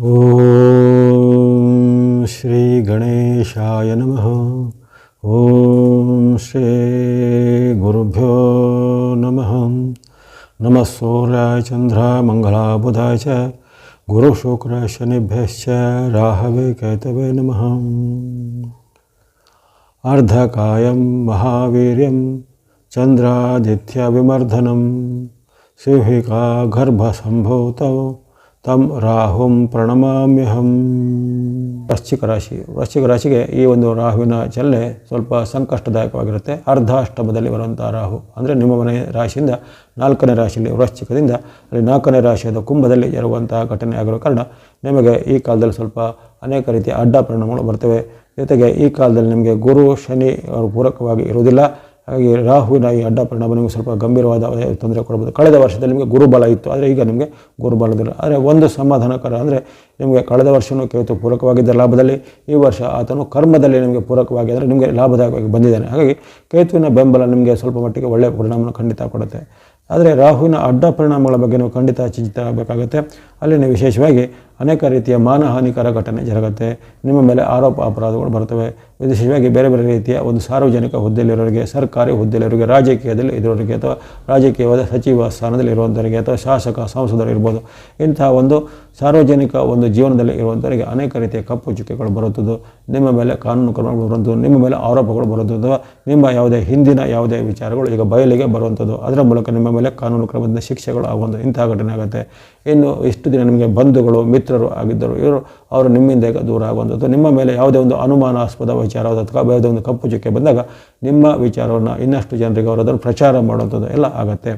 ॐ श्रीगणेशाय नमः। ॐ श्रीगुरुभ्यो नमः। नमः सूर्याय चन्द्राय मङ्गलाय बुधाय च गुरुशुक्राय शनिभ्यश्च राहवे केतवे नमः। अर्धकायं महावीर्यं चन्द्रादित्यविमर्दनं सिंहिका ತಮ್ ರಾಹುಂ ಪ್ರಣಮಾಮ್ಯಹಂ. ವೃಶ್ಚಿಕ ರಾಶಿ ವೃಶ್ಚಿಕ ರಾಶಿಗೆ ಈ ಒಂದು ರಾಹುವಿನ ಚಲನೆ ಸ್ವಲ್ಪ ಸಂಕಷ್ಟದಾಯಕವಾಗಿರುತ್ತೆ. ಅರ್ಧ ಅಷ್ಟಮದಲ್ಲಿ ಬರುವಂಥ ರಾಹು ಅಂದರೆ ನಿಮ್ಮ ಮನೆ ರಾಶಿಯಿಂದ ನಾಲ್ಕನೇ ರಾಶಿಯಲ್ಲಿ, ವೃಶ್ಚಿಕದಿಂದ ಅಲ್ಲಿ ನಾಲ್ಕನೇ ರಾಶಿಯಾದ ಕುಂಭದಲ್ಲಿ ಇರುವಂತಹ ಘಟನೆ ಆಗಿರೋ ಕಾರಣ ನಿಮಗೆ ಈ ಕಾಲದಲ್ಲಿ ಸ್ವಲ್ಪ ಅನೇಕ ರೀತಿಯ ಅಡ್ಡ ಪರಿಣಾಮಗಳು ಬರ್ತವೆ. ಜೊತೆಗೆ ಈ ಕಾಲದಲ್ಲಿ ನಿಮಗೆ ಗುರು, ಶನಿ ಅವರು ಪೂರಕವಾಗಿ ಇರುವುದಿಲ್ಲ. ಹಾಗಾಗಿ ರಾಹುವಿನ ಈ ಅಡ್ಡ ಪರಿಣಾಮ ನಿಮಗೆ ಸ್ವಲ್ಪ ಗಂಭೀರವಾದ ತೊಂದರೆ ಕೊಡ್ಬೋದು. ಕಳೆದ ವರ್ಷದಲ್ಲಿ ನಿಮಗೆ ಗುರುಬಲ ಇತ್ತು, ಆದರೆ ಈಗ ನಿಮಗೆ ಗುರುಬಲದಿಲ್ಲ. ಆದರೆ ಒಂದು ಸಮಾಧಾನಕರ ಅಂದರೆ ನಿಮಗೆ ಕಳೆದ ವರ್ಷವೂ ಕೇತು ಪೂರಕವಾಗಿದ್ದ ಲಾಭದಲ್ಲಿ, ಈ ವರ್ಷ ಆತನು ಕರ್ಮದಲ್ಲಿ ನಿಮಗೆ ಪೂರಕವಾಗಿ ಅಂದರೆ ನಿಮಗೆ ಲಾಭದಾಯಕವಾಗಿ ಬಂದಿದ್ದಾನೆ. ಹಾಗಾಗಿ ಕೇತುವಿನ ಬೆಂಬಲ ನಿಮಗೆ ಸ್ವಲ್ಪ ಮಟ್ಟಿಗೆ ಒಳ್ಳೆಯ ಪರಿಣಾಮವನ್ನು ಖಂಡಿತ ಕೊಡುತ್ತೆ. ಆದರೆ ರಾಹುವಿನ ಅಡ್ಡ ಪರಿಣಾಮಗಳ ಬಗ್ಗೆ ನೀವು ಖಂಡಿತ ಚಿಂತಿತರಾಗಬೇಕಾಗುತ್ತೆ. ಅಲ್ಲಿ ನೀವು ವಿಶೇಷವಾಗಿ ಅನೇಕ ರೀತಿಯ ಮಾನಹಾನಿಕರ ಘಟನೆ ಜರುಗುತ್ತೆ. ನಿಮ್ಮ ಮೇಲೆ ಆರೋಪ ಅಪರಾಧಗಳು ಬರ್ತವೆ ವಿಶೇಷವಾಗಿ ಬೇರೆ ಬೇರೆ ರೀತಿಯ ಒಂದು ಸಾರ್ವಜನಿಕ ಹುದ್ದೆಯಲ್ಲಿರೋರಿಗೆ, ಸರ್ಕಾರಿ ಹುದ್ದೆಯಲ್ಲಿರೋರಿಗೆ, ರಾಜಕೀಯದಲ್ಲಿ ಇರೋರಿಗೆ ಅಥವಾ ರಾಜಕೀಯವಾದ ಸಚಿವ ಸ್ಥಾನದಲ್ಲಿ ಇರುವಂಥವರಿಗೆ ಅಥವಾ ಶಾಸಕ, ಸಂಸದರು ಇರ್ಬೋದು. ಇಂತಹ ಒಂದು ಸಾರ್ವಜನಿಕ ಒಂದು ಜೀವನದಲ್ಲಿ ಇರುವಂಥವರಿಗೆ ಅನೇಕ ರೀತಿಯ ಕಪ್ಪು ಚುಕ್ಕೆಗಳು ಬರುತ್ತದೆ ನಿಮ್ಮ ಮೇಲೆ ಕಾನೂನು ಕ್ರಮಗಳು ಬರುವಂಥದ್ದು ನಿಮ್ಮ ಮೇಲೆ ಆರೋಪಗಳು ಬರುವಂಥದ್ದು ಅಥವಾ ನಿಮ್ಮ ಯಾವುದೇ ಹಿಂದಿನ ಯಾವುದೇ ವಿಚಾರಗಳು ಈಗ ಬಯಲಿಗೆ ಬರುವಂಥದ್ದು ಅದರ ಮೂಲಕ ನಿಮ್ಮ ಮೇಲೆ ಕಾನೂನು ಕ್ರಮದಿಂದ ಶಿಕ್ಷೆಗಳು ಆಗುವಂಥ ಇಂತಹ ಘಟನೆ ಆಗುತ್ತೆ. ಇನ್ನು ಇಷ್ಟು ದಿನ ನಿಮಗೆ ಬಂಧುಗಳು ಮಿತ್ರರು ಆಗಿದ್ದರು. ಇವರು, ಅವರು ನಿಮ್ಮಿಂದ ದೂರ ಆಗುವಂಥದ್ದು. ನಿಮ್ಮ ಮೇಲೆ ಯಾವುದೇ ಒಂದು ಅನುಮಾನಾಸ್ಪದ ವಿಚಾರ ಅಥವಾ ಯಾವುದೇ ಒಂದು ಕಪ್ಪು ಚುಕ್ಕೆ ಬಂದಾಗ ನಿಮ್ಮ ವಿಚಾರವನ್ನು ಇನ್ನಷ್ಟು ಜನರಿಗೆ ಅವರು ಅದನ್ನು ಪ್ರಚಾರ ಮಾಡುವಂಥದ್ದು ಎಲ್ಲ ಆಗುತ್ತೆ.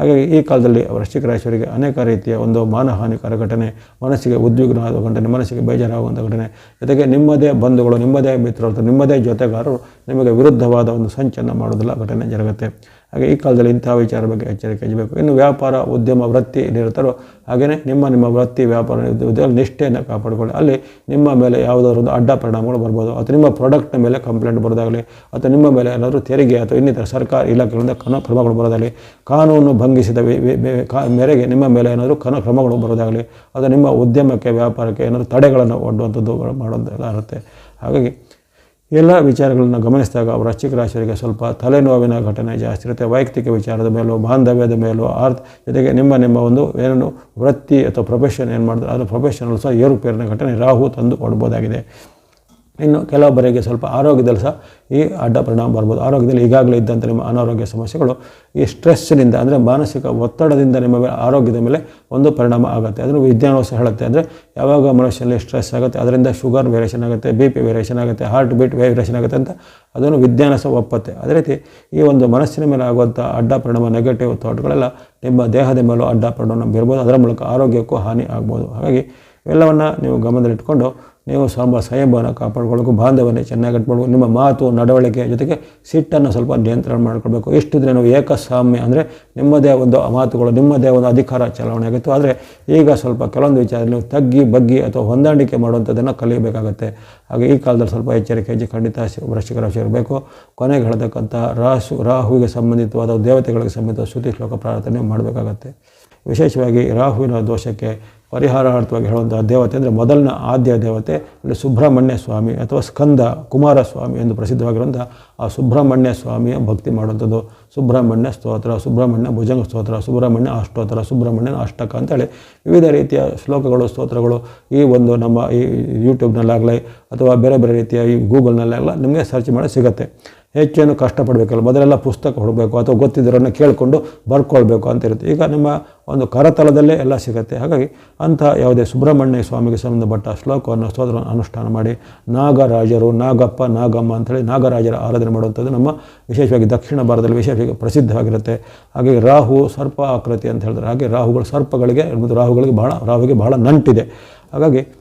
ಹಾಗಾಗಿ ಈ ಕಾಲದಲ್ಲಿ ವೃಶ್ಚಿಕ ರಾಶಿಯವರಿಗೆ ಅನೇಕ ರೀತಿಯ ಒಂದು ಮಾನಹಾನಿಕರ ಘಟನೆ, ಮನಸ್ಸಿಗೆ ಉದ್ವಿಗ್ನ ಆದ ಘಟನೆ, ಮನಸ್ಸಿಗೆ ಬೇಜಾರಾಗುವಂಥ ಘಟನೆ. ಜೊತೆಗೆ ನಿಮ್ಮದೇ ಬಂಧುಗಳು, ನಿಮ್ಮದೇ ಮಿತ್ರರು, ನಿಮ್ಮದೇ ಜೊತೆಗಾರರು ನಿಮಗೆ ವಿರುದ್ಧವಾದ ಒಂದು ಸಂಚನ್ನು ಮಾಡೋದಿಲ್ಲ ಘಟನೆ ಜರುಗುತ್ತೆ. ಹಾಗೆ ಈ ಕಾಲದಲ್ಲಿ ಇಂತಹ ವಿಚಾರ ಬಗ್ಗೆ ಎಚ್ಚರಿಕೆ ಇರಬೇಕು ಇನ್ನು ವ್ಯಾಪಾರ, ಉದ್ಯಮ, ವೃತ್ತಿ ಏನಿರ್ತಾರೋ ಹಾಗೆಯೇ ನಿಮ್ಮ ನಿಮ್ಮ ವೃತ್ತಿ, ವ್ಯಾಪಾರ, ಉದ್ಯೋಗ ನಿಷ್ಠೆಯನ್ನು ಕಾಪಾಡಿಕೊಳ್ಳಿ. ಅಲ್ಲಿ ನಿಮ್ಮ ಮೇಲೆ ಯಾವುದಾದ್ರು ಒಂದು ಅಡ್ಡ ಪರಿಣಾಮಗಳು ಬರ್ಬೋದು. ಅಥವಾ ನಿಮ್ಮ ಪ್ರಾಡಕ್ಟ್ನ ಮೇಲೆ ಕಂಪ್ಲೇಂಟ್ ಬರೋದಾಗಲಿ, ಅಥವಾ ನಿಮ್ಮ ಮೇಲೆ ಏನಾದರೂ ತೆರಿಗೆ ಅಥವಾ ಇನ್ನಿತರ ಸರ್ಕಾರ ಇಲಾಖೆಗಳಿಂದ ಕ್ರಮಗಳು ಬರೋದಾಗಲಿ, ಕಾನೂನು ಭಂಗಿಸಿದ ಮೇರೆಗೆ ನಿಮ್ಮ ಮೇಲೆ ಏನಾದರೂ ಕನ ಕ್ರಮಗಳು ಬರೋದಾಗಲಿ ಅಥವಾ ನಿಮ್ಮ ಉದ್ಯಮಕ್ಕೆ, ವ್ಯಾಪಾರಕ್ಕೆ ಏನಾದರೂ ತಡೆಗಳನ್ನು ಒಡ್ಡುವಂಥದ್ದು ಮಾಡೋದೆಲ್ಲ ಇರುತ್ತೆ. ಹಾಗಾಗಿ ಎಲ್ಲ ವಿಚಾರಗಳನ್ನು ಗಮನಿಸಿದಾಗ ವೃಶ್ಚಿಕ ರಾಶಿಯವರಿಗೆ ಸ್ವಲ್ಪ ತಲೆನೋವಿನ ಘಟನೆ ಜಾಸ್ತಿ ಇರುತ್ತೆ. ವೈಯಕ್ತಿಕ ವಿಚಾರದ ಮೇಲೂ, ಬಾಂಧವ್ಯದ ಮೇಲೂ ಅರ್ಥ ಜೊತೆಗೆ ನಿಮ್ಮ ನಿಮ್ಮ ಒಂದು ಏನೇನು ವೃತ್ತಿ ಅಥವಾ ಪ್ರೊಫೆಷನ್ ಏನು ಮಾಡಿದ್ರೆ ಅದು ಪ್ರೊಫೆಷನಲ್ ಸಹ ಏರುಪೇರಿನ ಘಟನೆ ರಾಹು ತಂದು ಕೊಡ್ಬೋದಾಗಿದೆ. ಇನ್ನು ಕೆಲವೊಬ್ಬರಿಗೆ ಸ್ವಲ್ಪ ಆರೋಗ್ಯದಲ್ಲಿ ಸಹ ಈ ಅಡ್ಡ ಪರಿಣಾಮ ಬರ್ಬೋದು. ಆರೋಗ್ಯದಲ್ಲಿ ಈಗಾಗಲೇ ಇದ್ದಂಥ ನಿಮ್ಮ ಅನಾರೋಗ್ಯ ಸಮಸ್ಯೆಗಳು ಈ ಸ್ಟ್ರೆಸ್ಸಿನಿಂದ ಅಂದರೆ ಮಾನಸಿಕ ಒತ್ತಡದಿಂದ ನಿಮ್ಮ ಆರೋಗ್ಯದ ಮೇಲೆ ಒಂದು ಪರಿಣಾಮ ಆಗುತ್ತೆ. ಅದನ್ನು ವಿಜ್ಞಾನವು ಸಹ ಹೇಳುತ್ತೆ ಅಂದರೆ ಯಾವಾಗ ಮನುಷ್ಯನಲ್ಲಿ ಸ್ಟ್ರೆಸ್ ಆಗುತ್ತೆ, ಅದರಿಂದ ಶುಗರ್ ವೇರಿಯೇಷನ್ ಆಗುತ್ತೆ ಬಿ ಪಿ ವೇರಿಯೇಷನ್ ಆಗುತ್ತೆ ಹಾರ್ಟ್ ಬೀಟ್ ವೇರಿಯೇಷನ್ ಆಗುತ್ತೆ ಅಂತ ಅದನ್ನು ವಿಜ್ಞಾನ ಸಹ ಒಪ್ಪತ್ತೆ. ಅದೇ ರೀತಿ ಈ ಒಂದು ಮನಸ್ಸಿನ ಮೇಲೆ ಆಗುವಂಥ ಅಡ್ಡ ಪರಿಣಾಮ ನೆಗೆಟಿವ್ ಥಾಟ್ಗಳೆಲ್ಲ ನಿಮ್ಮ ದೇಹದ ಮೇಲೂ ಅಡ್ಡ ಪರಿಣಾಮ ಬೀರ್ಬೋದು. ಅದರ ಮೂಲಕ ಆರೋಗ್ಯಕ್ಕೂ ಹಾನಿ ಆಗ್ಬೋದು. ಹಾಗಾಗಿ ಇವೆಲ್ಲವನ್ನು ನೀವು ಗಮನದಲ್ಲಿಟ್ಕೊಂಡು ನೀವು ಸ್ವಲ್ಪ ಸಂಯಮವನ್ನು ಕಾಪಾಡ್ಕೊಳ್ಬೇಕು ಬಾಂಧವನ್ನೇ ಚೆನ್ನಾಗಿ ಇಟ್ಕೊಳ್ಬೇಕು, ನಿಮ್ಮ ಮಾತು, ನಡವಳಿಕೆ ಜೊತೆಗೆ ಸಿಟ್ಟನ್ನು ಸ್ವಲ್ಪ ನಿಯಂತ್ರಣ ಮಾಡ್ಕೊಳ್ಬೇಕು. ಎಷ್ಟು ದಿನ ನಾವು ಏಕಸಾಮ್ಯ ಅಂದರೆ ನಿಮ್ಮದೇ ಒಂದು ಮಾತುಗಳು, ನಿಮ್ಮದೇ ಒಂದು ಅಧಿಕಾರ ಚಲಾವಣೆ ಆಗಿತ್ತು. ಆದರೆ ಈಗ ಸ್ವಲ್ಪ ಕೆಲವೊಂದು ವಿಚಾರ ನೀವು ತಗ್ಗಿ, ಬಗ್ಗಿ ಅಥವಾ ಹೊಂದಾಣಿಕೆ ಮಾಡುವಂಥದ್ದನ್ನು ಕಲಿಯಬೇಕಾಗುತ್ತೆ. ಹಾಗೆ ಈ ಕಾಲದಲ್ಲಿ ಸ್ವಲ್ಪ ಎಚ್ಚರಿಕೆ ಹೆಜ್ಜೆ ಖಂಡಿತ ವೃಶ್ಚಿಕ ರಾಶಿ ಇರಬೇಕು. ಕೊನೆಗೆ ಹೇಳ್ತಕ್ಕಂಥ ರಾಸು, ರಾಹುವಿಗೆ ಸಂಬಂಧಿತವಾದ ದೇವತೆಗಳಿಗೆ ಸಂಬಂಧಿತ ಶ್ರುತಿ ಶ್ಲೋಕ ಪ್ರಾರ್ಥನೆ ಮಾಡಬೇಕಾಗತ್ತೆ. ವಿಶೇಷವಾಗಿ ರಾಹುವಿನ ದೋಷಕ್ಕೆ ಪರಿಹಾರಾರ್ಥವಾಗಿ ಹೇಳುವಂತಹ ದೇವತೆ ಅಂದರೆ ಮೊದಲನ ಆದ್ಯ ದೇವತೆ ಅಂದರೆ ಸುಬ್ರಹ್ಮಣ್ಯ ಸ್ವಾಮಿ ಅಥವಾ ಸ್ಕಂದ ಕುಮಾರಸ್ವಾಮಿ ಎಂದು ಪ್ರಸಿದ್ಧವಾಗಿರುವಂಥ ಆ ಸುಬ್ರಹ್ಮಣ್ಯ ಸ್ವಾಮಿಯ ಭಕ್ತಿ ಮಾಡುವಂಥದ್ದು. ಸುಬ್ರಹ್ಮಣ್ಯ ಸ್ತೋತ್ರ, ಸುಬ್ರಹ್ಮಣ್ಯ ಭುಜಂಗ ಸ್ತೋತ್ರ, ಸುಬ್ರಹ್ಮಣ್ಯ ಅಷ್ಟೋತ್ತರ ಸುಬ್ರಹ್ಮಣ್ಯನ ಅಷ್ಟಕ ಅಂತೇಳಿ ವಿವಿಧ ರೀತಿಯ ಶ್ಲೋಕಗಳು, ಸ್ತೋತ್ರಗಳು ಈ ಒಂದು ನಮ್ಮ ಈ ಯೂಟ್ಯೂಬ್ನಲ್ಲಾಗಲಿ ಅಥವಾ ಬೇರೆ ಬೇರೆ ರೀತಿಯ ಈ ಗೂಗಲ್ನಲ್ಲಾಗಲಿ ನಿಮಗೆ ಸರ್ಚ್ ಮಾಡಿ ಸಿಗುತ್ತೆ. ಹೆಚ್ಚೇನು ಕಷ್ಟಪಡಬೇಕಲ್ಲ. ಮೊದಲೆಲ್ಲ ಪುಸ್ತಕ ಹುಡಬೇಕು ಅಥವಾ ಗೊತ್ತಿದ್ದರನ್ನು ಕೇಳಿಕೊಂಡು ಬರ್ಕೊಳ್ಬೇಕು ಅಂತ ಇರುತ್ತೆ. ಈಗ ನಿಮ್ಮ ಒಂದು ಕರತಲದಲ್ಲೇ ಎಲ್ಲ ಸಿಗುತ್ತೆ. ಹಾಗಾಗಿ ಅಂಥ ಯಾವುದೇ ಸುಬ್ರಹ್ಮಣ್ಯ ಸ್ವಾಮಿಗೆ ಸಂಬಂಧಪಟ್ಟ ಶ್ಲೋಕವನ್ನು ಸ್ತೋತ್ರ ಅನುಷ್ಠಾನ ಮಾಡಿ, ನಾಗರಾಜರು, ನಾಗಪ್ಪ, ನಾಗಮ್ಮ ಅಂಥೇಳಿ ನಾಗರಾಜರ ಆರಾಧನೆ ಮಾಡುವಂಥದ್ದು ನಮ್ಮ ವಿಶೇಷವಾಗಿ ದಕ್ಷಿಣ ಭಾರತದಲ್ಲಿ ವಿಶೇಷವಾಗಿ ಪ್ರಸಿದ್ಧವಾಗಿರುತ್ತೆ. ಹಾಗೆ ರಾಹು ಸರ್ಪ ಆಕೃತಿ ಅಂತ ಹೇಳಿದ್ರೆ ಹಾಗೆ ರಾಹುಗಳು, ಸರ್ಪಗಳಿಗೆ ಮತ್ತು ರಾಹುಗಳಿಗೆ ಬಹಳ ರಾಹುಗೆ ಬಹಳ ನಂಟಿದೆ. ಹಾಗಾಗಿ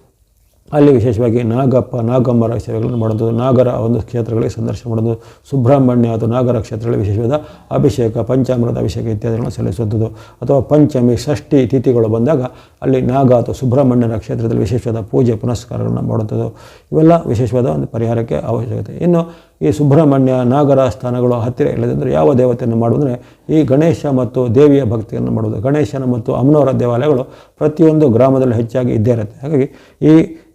ಅಲ್ಲಿ ವಿಶೇಷವಾಗಿ ನಾಗಪ್ಪ, ನಾಗಮ್ಮರ ಸೇವೆಗಳನ್ನು ಮಾಡೋದು ನಾಗರ ಒಂದು ಕ್ಷೇತ್ರಗಳಿಗೆ ಸಂದರ್ಶನ ಮಾಡೋದು ಸುಬ್ರಹ್ಮಣ್ಯ ಅಥವಾ ನಾಗರ ಕ್ಷೇತ್ರಗಳಿಗೆ ವಿಶೇಷವಾದ ಅಭಿಷೇಕ, ಪಂಚಾಮೃತ ಅಭಿಷೇಕ ಇತ್ಯಾದಿಗಳನ್ನು ಸಲ್ಲಿಸುವಂಥದ್ದು. ಅಥವಾ ಪಂಚಮಿ, ಷಷ್ಠಿ ತಿಥಿಗಳು ಬಂದಾಗ ಅಲ್ಲಿ ನಾಗ ಅಥವಾ ಸುಬ್ರಹ್ಮಣ್ಯನ ಕ್ಷೇತ್ರದಲ್ಲಿ ವಿಶೇಷವಾದ ಪೂಜೆ, ಪುನಸ್ಕಾರಗಳನ್ನು ಮಾಡುವಂಥದ್ದು. ಇವೆಲ್ಲ ವಿಶೇಷವಾದ ಒಂದು ಪರಿಹಾರಕ್ಕೆ ಅವಶ್ಯಕತೆ. ಇನ್ನು ಈ ಸುಬ್ರಹ್ಮಣ್ಯ ನಾಗರ ಸ್ಥಾನಗಳು ಹತ್ತಿರ ಇಲ್ಲದಿದ್ದರೆ ಯಾವ ದೇವತೆಯನ್ನು ಮಾಡುವುದಂದರೆ ಈ ಗಣೇಶ ಮತ್ತು ದೇವಿಯ ಭಕ್ತಿಯನ್ನು ಮಾಡುವುದು. ಗಣೇಶನ ಮತ್ತು ಅಮ್ಮನವರ ದೇವಾಲಯಗಳು ಪ್ರತಿಯೊಂದು ಗ್ರಾಮದಲ್ಲಿ ಹೆಚ್ಚಾಗಿ ಇದ್ದೇ ಇರುತ್ತೆ. ಹಾಗಾಗಿ ಈ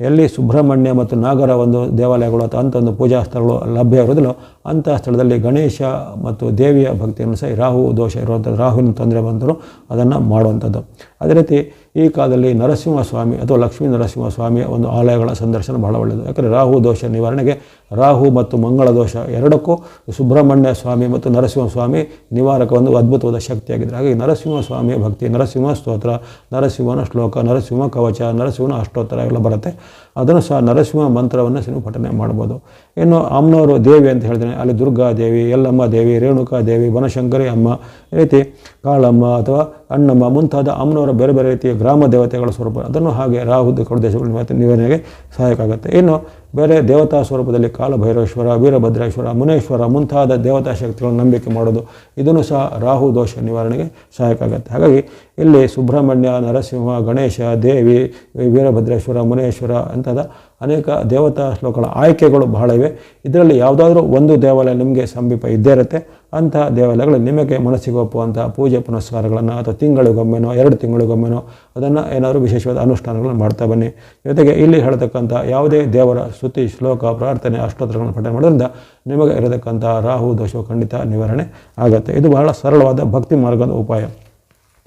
ಎಲ್ಲಿ ಸುಬ್ರಹ್ಮಣ್ಯ ಮತ್ತು ನಾಗರ ಒಂದು ದೇವಾಲಯಗಳು ಅಥವಾ ಅಂಥ ಒಂದು ಪೂಜಾ ಸ್ಥಳಗಳು ಲಭ್ಯ ಇರೋದಿಲ್ಲೋ ಅಂಥ ಸ್ಥಳದಲ್ಲಿ ಗಣೇಶ ಮತ್ತು ದೇವಿಯ ಭಕ್ತಿಯನ್ನು ಸಹ ರಾಹು, ದೋಷ ಇರುವಂಥದ್ದು, ರಾಹುವಿನ ತೊಂದರೆ ಬಂದರೂ ಅದನ್ನು ಮಾಡುವಂಥದ್ದು. ಅದೇ ರೀತಿ ಈ ಕಾಲದಲ್ಲಿ ನರಸಿಂಹ ಸ್ವಾಮಿ ಅಥವಾ ಲಕ್ಷ್ಮೀ ನರಸಿಂಹಸ್ವಾಮಿಯ ಒಂದು ಆಲಯಗಳ ಸಂದರ್ಶನ ಬಹಳ ಒಳ್ಳೆಯದು. ಯಾಕಂದರೆ ರಾಹು, ದೋಷ ನಿವಾರಣೆಗೆ ರಾಹು ಮತ್ತು ಮಂಗಳ ದೋಷ ಎರಡಕ್ಕೂ ಸುಬ್ರಹ್ಮಣ್ಯ ಸ್ವಾಮಿ ಮತ್ತು ನರಸಿಂಹಸ್ವಾಮಿ ನಿವಾರಕ ಒಂದು ಅದ್ಭುತವಾದ ಶಕ್ತಿಯಾಗಿದೆ ಹಾಗಾಗಿ ನರಸಿಂಹಸ್ವಾಮಿಯ ಭಕ್ತಿ, ನರಸಿಂಹ ಸ್ತೋತ್ರ, ನರಸಿಂಹನ ಶ್ಲೋಕ, ನರಸಿಂಹ ಕವಚ, ನರಸಿಂಹನ ಅಷ್ಟೋತ್ತರ ಎಲ್ಲ ಬರುತ್ತೆ. ಅದನ್ನು ಸಹ ನರಸಿಂಹ ಮಂತ್ರವನ್ನು ನೀವು ಪಠನೆ ಮಾಡ್ಬೋದು. ಇನ್ನು ಅಮ್ಮನವರು ದೇವಿ ಅಂತ ಹೇಳ್ತೇನೆ. ಅಲ್ಲಿ ದುರ್ಗಾ ದೇವಿ, ಯಲ್ಲಮ್ಮ ದೇವಿ, ರೇಣುಕಾ ದೇವಿ ಬನಶಂಕರಿ ಅಮ್ಮ, ಈ ರೀತಿ ಕಾಳಮ್ಮ ಅಥವಾ ಅಣ್ಣಮ್ಮ ಮುಂತಾದ ಅಮ್ಮನವರ ಬೇರೆ ಬೇರೆ ರೀತಿಯ ಗ್ರಾಮ ದೇವತೆಗಳ ಸ್ವರೂಪ. ಅದನ್ನು ಹಾಗೆ ರಾಹು ದೇಶಗಳ ನಿವಾರಣೆಗೆ ಸಹಾಯಕ ಆಗುತ್ತೆ. ಇನ್ನು ಬೇರೆ ದೇವತಾ ಸ್ವರೂಪದಲ್ಲಿ ಕಾಲಭೈರವೇಶ್ವರ ವೀರಭದ್ರೇಶ್ವರ, ಮುನೇಶ್ವರ ಮುಂತಾದ ದೇವತಾ ಶಕ್ತಿಗಳನ್ನು ನಂಬಿಕೆ ಮಾಡೋದು, ಇದನ್ನು ಸಹ ರಾಹು ದೋಷ ನಿವಾರಣೆಗೆ ಸಹಾಯಕ ಆಗುತ್ತೆ. ಹಾಗಾಗಿ ಇಲ್ಲಿ ಸುಬ್ರಹ್ಮಣ್ಯ, ನರಸಿಂಹ, ಗಣೇಶ, ದೇವಿ, ವೀರಭದ್ರೇಶ್ವರ, ಮುನೇಶ್ವರ ಅಂಥದ ಅನೇಕ ದೇವತಾ ಶ್ಲೋಕಗಳ ಆಯ್ಕೆಗಳು ಬಹಳ ಇವೆ. ಇದರಲ್ಲಿ ಯಾವುದಾದ್ರೂ ಒಂದು ದೇವಾಲಯ ನಿಮಗೆ ಸಮೀಪ ಇದ್ದೇ ಇರುತ್ತೆ ಅಂತಹ ದೇವಾಲಯಗಳು ನಿಮಗೆ ಮನಸ್ಸಿಗೆ ಒಪ್ಪುವಂಥ ಪೂಜೆ ಪುನಸ್ಕಾರಗಳನ್ನು ಅಥವಾ ತಿಂಗಳಿಗೊಮ್ಮೆನೋ, ಎರಡು ತಿಂಗಳಿಗೊಮ್ಮೆನೋ ಅದನ್ನು ಏನಾದರೂ ವಿಶೇಷವಾದ ಅನುಷ್ಠಾನಗಳನ್ನು ಮಾಡ್ತಾ ಬನ್ನಿ. ಜೊತೆಗೆ ಇಲ್ಲಿ ಹೇಳ್ತಕ್ಕಂಥ ಯಾವುದೇ ದೇವರ ಸ್ತುತಿ, ಶ್ಲೋಕ, ಪ್ರಾರ್ಥನೆ, ಅಷ್ಟೋತ್ತರಗಳನ್ನು ಪಠನೆ ಮಾಡೋದ್ರಿಂದ ನಿಮಗೆ ಇರತಕ್ಕಂಥ ರಾಹು ದೋಷವು ಖಂಡಿತ ನಿವಾರಣೆ ಆಗುತ್ತೆ. ಇದು ಬಹಳ ಸರಳವಾದ ಭಕ್ತಿ ಮಾರ್ಗದ ಉಪಾಯ.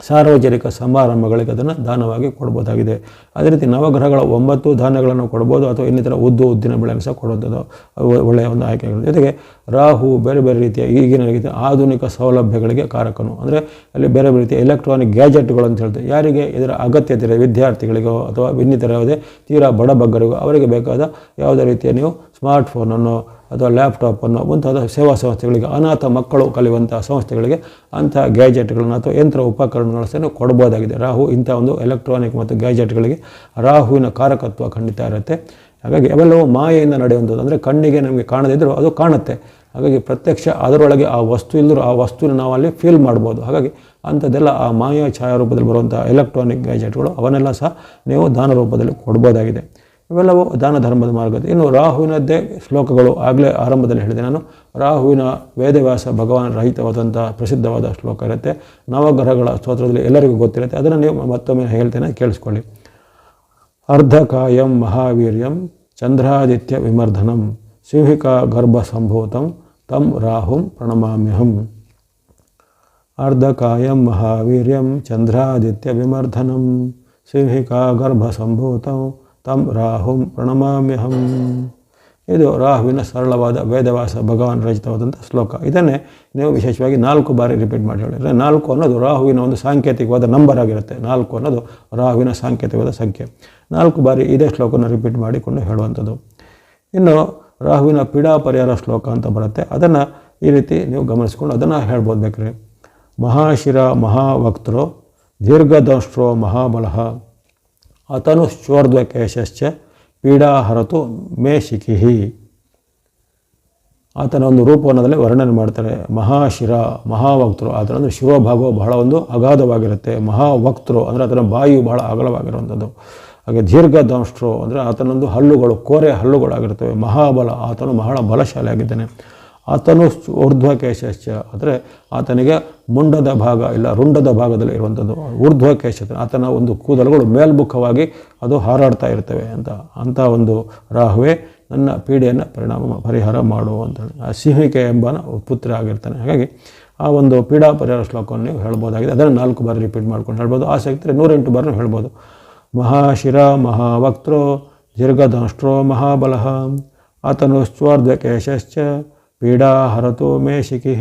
ಸಾರ್ವಜನಿಕ ಸಮಾರಂಭಗಳಿಗೆ ಅದನ್ನು ದಾನವಾಗಿ ಕೊಡ್ಬೋದಾಗಿದೆ. ಅದೇ ರೀತಿ ನವಗ್ರಹಗಳ ಒಂಬತ್ತು ಧಾನ್ಯಗಳನ್ನು ಕೊಡ್ಬೋದು ಅಥವಾ ಇನ್ನಿತರ ಉದ್ದು ಉದ್ದಿನ ಬೆಳೆಯನ್ನು ಸಹ ಕೊಡುವಂಥದ್ದು ಒಳ್ಳೆಯ ಒಂದು ಆಯ್ಕೆಗಳು ಜೊತೆಗೆ ರಾಹು ಬೇರೆ ಬೇರೆ ರೀತಿಯ ಈಗಿನ ರೀತಿಯ ಆಧುನಿಕ ಸೌಲಭ್ಯಗಳಿಗೆ ಕಾರಕನು. ಅಂದರೆ ಅಲ್ಲಿ ಬೇರೆ ಬೇರೆ ರೀತಿಯ ಎಲೆಕ್ಟ್ರಾನಿಕ್ ಗ್ಯಾಜೆಟ್ಗಳು ಅಂತ ಹೇಳ್ತಾರೆ ಯಾರಿಗೆ ಇದರ ಅಗತ್ಯತೆ ಇದೆ ವಿದ್ಯಾರ್ಥಿಗಳಿಗೋ ಅಥವಾ ಇನ್ನಿತರ ಯಾವುದೇ ತೀರಾ ಬಡಬಗ್ಗರಿಗೋ ಅವರಿಗೆ ಬೇಕಾದ ಯಾವುದೇ ರೀತಿಯ ನೀವು ಸ್ಮಾರ್ಟ್ ಫೋನನ್ನು ಅಥವಾ ಲ್ಯಾಪ್ಟಾಪನ್ನು ಮುಂತಾದ ಸೇವಾ ಸಂಸ್ಥೆಗಳಿಗೆ, ಅನಾಥ ಮಕ್ಕಳು ಕಲಿಯುವಂಥ ಸಂಸ್ಥೆಗಳಿಗೆ ಅಂಥ ಗ್ಯಾಜೆಟ್ಗಳನ್ನು ಅಥವಾ ಯಂತ್ರ ಉಪಕರಣಗಳನ್ನು ಸಹ ಕೊಡ್ಬೋದಾಗಿದೆ. ರಾಹು ಇಂಥ ಒಂದು ಎಲೆಕ್ಟ್ರಾನಿಕ್ ಮತ್ತು ಗ್ಯಾಜೆಟ್ಗಳಿಗೆ ರಾಹುವಿನ ಕಾರಕತ್ವ ಖಂಡಿತ ಇರುತ್ತೆ. ಹಾಗಾಗಿ ಅವೆಲ್ಲವೂ ಮಾಯೆಯಿಂದ ನಡೆಯುವಂಥದ್ದು. ಅಂದರೆ ಕಣ್ಣಿಗೆ ನಮಗೆ ಕಾಣದಿದ್ದರೂ ಅದು ಕಾಣುತ್ತೆ. ಹಾಗಾಗಿ ಪ್ರತ್ಯಕ್ಷ ಅದರೊಳಗೆ ಆ ವಸ್ತು ಇಲ್ಲದರೂ ಆ ವಸ್ತುವಿನ ನಾವು ಅಲ್ಲಿ ಫೀಲ್ ಮಾಡ್ಬೋದು. ಹಾಗಾಗಿ ಅಂಥದ್ದೆಲ್ಲ ಆ ಮಾಯ ಛಾಯಾ ರೂಪದಲ್ಲಿ ಬರುವಂಥ ಎಲೆಕ್ಟ್ರಾನಿಕ್ ಗ್ಯಾಜೆಟ್ಗಳು ಅವನ್ನೆಲ್ಲ ಸಹ ನೀವು ದಾನ ರೂಪದಲ್ಲಿ ಕೊಡ್ಬೋದಾಗಿದೆ. ಇವೆಲ್ಲವೂ ದಾನ ಧರ್ಮದ ಮಾರ್ಗ. ಇನ್ನು ರಾಹುವಿನದ್ದೇ ಶ್ಲೋಕಗಳು ಆಗಲೇ ಆರಂಭದಲ್ಲಿ ಹೇಳಿದೆ ನಾನು. ರಾಹುವಿನ ವೇದವ್ಯಾಸ ಭಗವಾನ್ ರಹಿತವಾದಂಥ ಪ್ರಸಿದ್ಧವಾದ ಶ್ಲೋಕ ಇರುತ್ತೆ. ನವಗ್ರಹಗಳ ಸ್ತೋತ್ರದಲ್ಲಿ ಎಲ್ಲರಿಗೂ ಗೊತ್ತಿರುತ್ತೆ. ಅದನ್ನು ನೀವು ಮತ್ತೊಮ್ಮೆ ಹೇಳ್ತೇನೆ ಕೇಳಿಸ್ಕೊಳ್ಳಿ. ಅರ್ಧಕಾಯಂ ಮಹಾವೀರ್ಯಂ ಚಂದ್ರಾದಿತ್ಯ ವಿಮರ್ಧನಂ ಸಿಂಹಿಕಾ ಗರ್ಭಸಂಭೂತಂ ತಂ ರಾಹುಂ ಪ್ರಣಮಾಮ್ಯಹಂ. ಅರ್ಧಕಾಯಂ ಮಹಾವೀರ್ಯಂ ಚಂದ್ರಾದಿತ್ಯ ವಿಮರ್ಧನಂ ಸಿಂಹಿಕಾ ಗರ್ಭಸಂಭೂತಂ ತಂ ರಾಹುಂ ಪ್ರಣಮಾಮ್ಯಹಂ. ಇದು ರಾಹುವಿನ ಸರಳವಾದ ವೇದವಾಸ ಭಗವಾನ್ ರಚಿತವಾದಂಥ ಶ್ಲೋಕ. ಇದನ್ನೇ ನೀವು ವಿಶೇಷವಾಗಿ ನಾಲ್ಕು ಬಾರಿ ರಿಪೀಟ್ ಮಾಡಿ ಹೇಳಿದರೆ ನಾಲ್ಕು ಅನ್ನೋದು ರಾಹುವಿನ ಒಂದು ಸಾಂಕೇತಿಕವಾದ ನಂಬರ್ ಆಗಿರುತ್ತೆ. ನಾಲ್ಕು ಅನ್ನೋದು ರಾಹುವಿನ ಸಾಂಕೇತಿಕವಾದ ಸಂಖ್ಯೆ. ನಾಲ್ಕು ಬಾರಿ ಇದೇ ಶ್ಲೋಕನ ರಿಪೀಟ್ ಮಾಡಿಕೊಂಡು ಹೇಳುವಂಥದ್ದು. ಇನ್ನು ರಾಹುವಿನ ಪೀಡಾ ಪರಿಹಾರ ಶ್ಲೋಕ ಅಂತ ಬರುತ್ತೆ. ಅದನ್ನು ಈ ರೀತಿ ನೀವು ಗಮನಿಸ್ಕೊಂಡು ಅದನ್ನು ಹೇಳ್ಬೋದು ಬೇಕ್ರಿ. ಮಹಾಶಿರ ಮಹಾವಕ್ತೃ ದೀರ್ಘದಷ್ಟ್ರೋ ಕೇಶಶ್ಚ ಪೀಡಾ ಹರತು ಮೇ ಶಿಖಿಹಿ. ಆತನ ಒಂದು ರೂಪವನ್ನದಲ್ಲಿ ವರ್ಣನೆ ಮಾಡ್ತಾರೆ. ಮಹಾಶಿರ ಮಹಾವಕ್ತರು ಆತನ ಅಂದರೆ ಶಿವಭಾಗವು ಬಹಳ ಒಂದು ಅಗಾಧವಾಗಿರುತ್ತೆ. ಮಹಾವಕ್ತರು ಅಂದರೆ ಅದರ ಬಾಯಿಯು ಬಹಳ ಅಗಲವಾಗಿರುವಂಥದ್ದು. ಹಾಗೆ ದೀರ್ಘದಂಷ್ಟ್ರು ಅಂದರೆ ಆತನೊಂದು ಹಲ್ಲುಗಳು, ಕೋರೆ ಹಲ್ಲುಗಳಾಗಿರ್ತವೆ. ಮಹಾಬಲ, ಆತನು ಬಹಳ ಬಲಶಾಲಿ ಆಗಿದ್ದಾನೆ ಆತನು ಊರ್ಧ್ವಕೇಶಶ್ಚ. ಅಂದರೆ ಆತನಿಗೆ ಮುಂಡದ ಭಾಗ ಇಲ್ಲ, ರುಂಡದ ಭಾಗದಲ್ಲಿ ಇರುವಂಥದ್ದು. ಊರ್ಧ್ವಕೇಶ ಆತನ ಒಂದು ಕೂದಲುಗಳು ಮೇಲ್ಮುಖವಾಗಿ ಅದು ಹಾರಾಡ್ತಾ ಇರ್ತವೆ ಅಂತ. ಅಂಥ ಒಂದು ರಾಹುವೆ ನನ್ನ ಪೀಡೆಯನ್ನು ಪರಿಣಾಮ ಪರಿಹಾರ ಮಾಡು ಅಂತೇಳಿ ಆ ಸಿಂಹಿಕೆ ಎಂಬನ ಪುತ್ರ ಆಗಿರ್ತಾನೆ. ಹಾಗಾಗಿ ಆ ಒಂದು ಪೀಡಾ ಪರಿಹಾರ ಶ್ಲೋಕವನ್ನು ನೀವು ಹೇಳ್ಬೋದಾಗಿದೆ. ಅದನ್ನು ನಾಲ್ಕು ಬಾರಿ ರಿಪೀಟ್ ಮಾಡ್ಕೊಂಡು ಹೇಳ್ಬೋದು. ಆಸಕ್ತಿ ನೂರೆಂಟು ಬಾರಿ ಹೇಳ್ಬೋದು. ಮಹಾಶಿರ ಮಹಾವಕ್ತೃ ಮಹಾಬಲ ಮಹಾಬಲಃ ಆತನುಶ್ಚೋರ್ಧ್ವಕೇಶಶ್ಚ ಪೀಡಾ ಹರತೋ ಮೇ ಶಿಖಿ.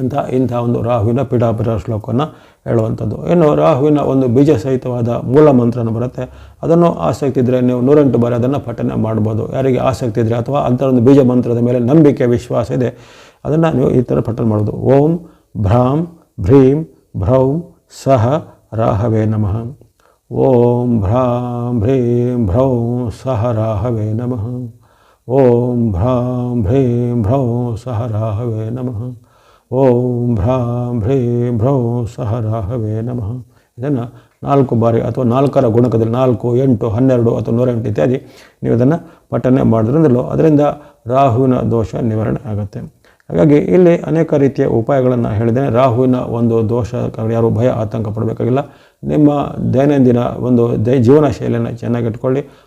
ಅಂತ ಇಂಥ ಒಂದು ರಾಹುವಿನ ಪೀಡಾಪರ ಶ್ಲೋಕವನ್ನು ಹೇಳುವಂಥದ್ದು. ಇನ್ನು ರಾಹುವಿನ ಒಂದು ಬೀಜ ಸಹಿತವಾದ ಮೂಲ ಮಂತ್ರನ ಬರುತ್ತೆ. ಅದನ್ನು ಆಸಕ್ತಿ ಇದ್ದರೆ ನೀವು ನೂರೆಂಟು ಬಾರಿ ಅದನ್ನು ಪಠನೆ ಮಾಡ್ಬೋದು. ಯಾರಿಗೆ ಆಸಕ್ತಿ ಇದ್ದರೆ ಅಥವಾ ಅಂಥ ಒಂದು ಬೀಜ ಮಂತ್ರದ ಮೇಲೆ ನಂಬಿಕೆ, ವಿಶ್ವಾಸ ಇದೆ, ಅದನ್ನು ನೀವು ಈ ಥರ ಪಠನೆ ಮಾಡ್ಬೋದು ಓಂ ಭ್ರಾಂ ಭ್ರೀಂ ಭ್ರೌಂ ಸಹ ರಾಹವೇ ನಮಃ. ಓಂ ಭ್ರಾಂ ಭ್ರೀಂ ಭ್ರೌಂ ಸಹ ರಾಹವೇ ನಮಃ. ಓಂ ಭ್ರಾಂ ಭ್ರೀಂ ಭ್ರೌಂ ಸಹ ರಾಹವೇ ನಮಃ. ಓಂ ಭ್ರಾಂ ಭ್ರೀಂ ಭ್ರೌಂ ಸಹ ರಾಹವೇ ನಮಃ. ಇದನ್ನು ನಾಲ್ಕು ಬಾರಿ ಅಥವಾ ನಾಲ್ಕರ ಗುಣಕದಲ್ಲಿ ನಾಲ್ಕು, ಎಂಟು, ಹನ್ನೆರಡು ಅಥವಾ ನೂರೆಂಟು ಇತ್ಯಾದಿ ನೀವು ಇದನ್ನು ಪಠನೆ ಮಾಡೋದ್ರಿಂದಲೂ ಅದರಿಂದ ರಾಹುವಿನ ದೋಷ ನಿವಾರಣೆ ಆಗುತ್ತೆ. ಹಾಗಾಗಿ ಇಲ್ಲಿ ಅನೇಕ ರೀತಿಯ ಉಪಾಯಗಳನ್ನು ಹೇಳಿದ್ದೇನೆ. ರಾಹುವಿನ ಒಂದು ದೋಷ ಯಾರು ಭಯ, ಆತಂಕ ಪಡಬೇಕಾಗಿಲ್ಲ. ನಿಮ್ಮ ದೈನಂದಿನ ಒಂದು ದೈ, ಜೀವನ ಶೈಲಿಯನ್ನು ಚೆನ್ನಾಗಿಟ್ಕೊಳ್ಳಿ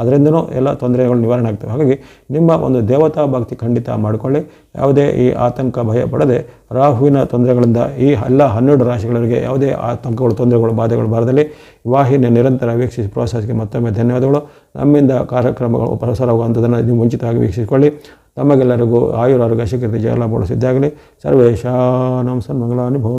ಅದರಿಂದನೂ ಎಲ್ಲ ತೊಂದರೆಗಳು ನಿವಾರಣೆ ಆಗ್ತವೆ. ಹಾಗಾಗಿ ನಿಮ್ಮ ಒಂದು ದೇವತಾ ಭಕ್ತಿ ಖಂಡಿತ ಮಾಡಿಕೊಳ್ಳಿ. ಯಾವುದೇ ಈ ಆತಂಕ ಭಯ ಪಡದೆ ರಾಹುವಿನ ತೊಂದರೆಗಳಿಂದ ಈ ಎಲ್ಲ ಹನ್ನೆರಡು ರಾಶಿಗಳಿಗೆ ಯಾವುದೇ ಆತಂಕಗಳು, ತೊಂದರೆಗಳು, ಬಾಧೆಗಳು ಬಾರದಲ್ಲಿ ವಾಹಿನಿಯ ನಿರಂತರ ವೀಕ್ಷಿಸಿ ಪ್ರೋತ್ಸಾಹಕ್ಕೆ ಮತ್ತೊಮ್ಮೆ ಧನ್ಯವಾದಗಳು. ನಮ್ಮಿಂದ ಕಾರ್ಯಕ್ರಮಗಳು ಪ್ರಸಾರವಾಗುವಂಥದ್ದನ್ನು ನೀವು ಮುಂಚಿತವಾಗಿ ವೀಕ್ಷಿಸಿಕೊಳ್ಳಿ. ತಮಗೆಲ್ಲರಿಗೂ ಆಯುರಾರೋಗ್ಯ ಶಿಖರಿತ ಜಯಲಾಭಗಳು ಸಿದ್ಧಾಗಲಿ ಸರ್ವೇಶಾನಂ ಸನ್ಮಂಗಲಾನುಭವ